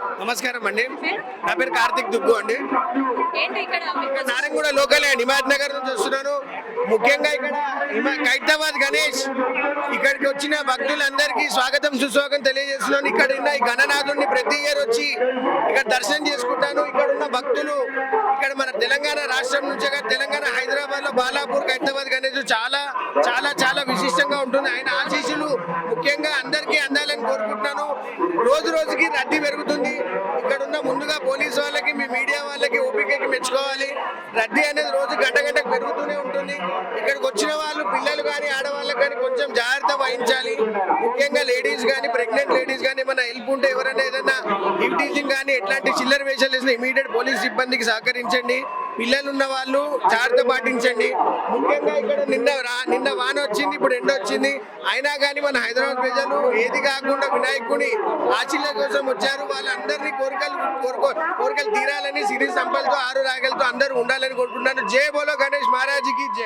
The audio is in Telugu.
నమస్కారం అండి. నా పేరు కార్తిక్ దుగ్గు అండి. నారాయణగూడ లోకలే అండి. హిమాయత్ నగర్ నుంచి వస్తున్నాను ముఖ్యంగా ఇక్కడ ఖైరతాబాద్ గణేష్. ఇక్కడికి వచ్చిన భక్తులందరికీ స్వాగతం సుస్వాగతం తెలియజేస్తున్నాను. ఇక్కడ ఉన్న ఈ గణనాథుడిని ప్రతి ఇయర్ వచ్చి ఇక్కడ దర్శనం చేసుకుంటాను. ఇక్కడ ఉన్న భక్తులు ఇక్కడ మన తెలంగాణ రాష్ట్రం నుంచే తెలంగాణ హైదరాబాద్ చాలా చాలా విశిష్టంగా ఉంటుంది. ఆయన ఆశీస్సులు ముఖ్యంగా అందరికీ అందాలని కోరుకుంటున్నాను. రోజు రోజుకి రద్దీ పెరుగుతుంది. ఇక్కడ ఉన్న ముందుగా పోలీస్ వాళ్ళకి మీ మీడియా వాళ్ళకి ఓపికకి మెచ్చుకోవాలి. రద్దీ అనేది రోజు గంట గంటకు పెరుగుతూనే ఉంటుంది. ఇక్కడికి వచ్చిన వాళ్ళు పిల్లలు కానీ ఆడవాళ్ళకి కానీ కొంచెం జాగ్రత్త వహించాలి. ముఖ్యంగా లేడీస్ కానీ ప్రెగ్నెంట్ లేడీస్ కానీ ఏమైనా హెల్ప్ ఉంటే ఎవరైనా ఏదైనా టీచింగ్ కానీ ఎట్లాంటి చిల్లర వేషాలు వేసిన ఇమీడియట్ పోలీస్ సిబ్బందికి సహకరించండి. పిల్లలు ఉన్న వాళ్ళు జాగ్రత్త పాటించండి. ముఖ్యంగా ఇక్కడ నిన్న రా నిన్న వాన వచ్చింది ఇప్పుడు ఎండ వచ్చింది. అయినా కానీ మన హైదరాబాద్ ప్రజలు ఏది కాకుండా వినాయకుని ఆశీల కోసం వచ్చారు. వాళ్ళందరినీ కోరికలు కోరుకో కోరికలు తీరాలని సిరి సంపలతో ఆరు రాగలతో అందరూ ఉండాలని కోరుకుంటున్నాను. జయ బోలో గణేష్ మహారాజ్కి జయ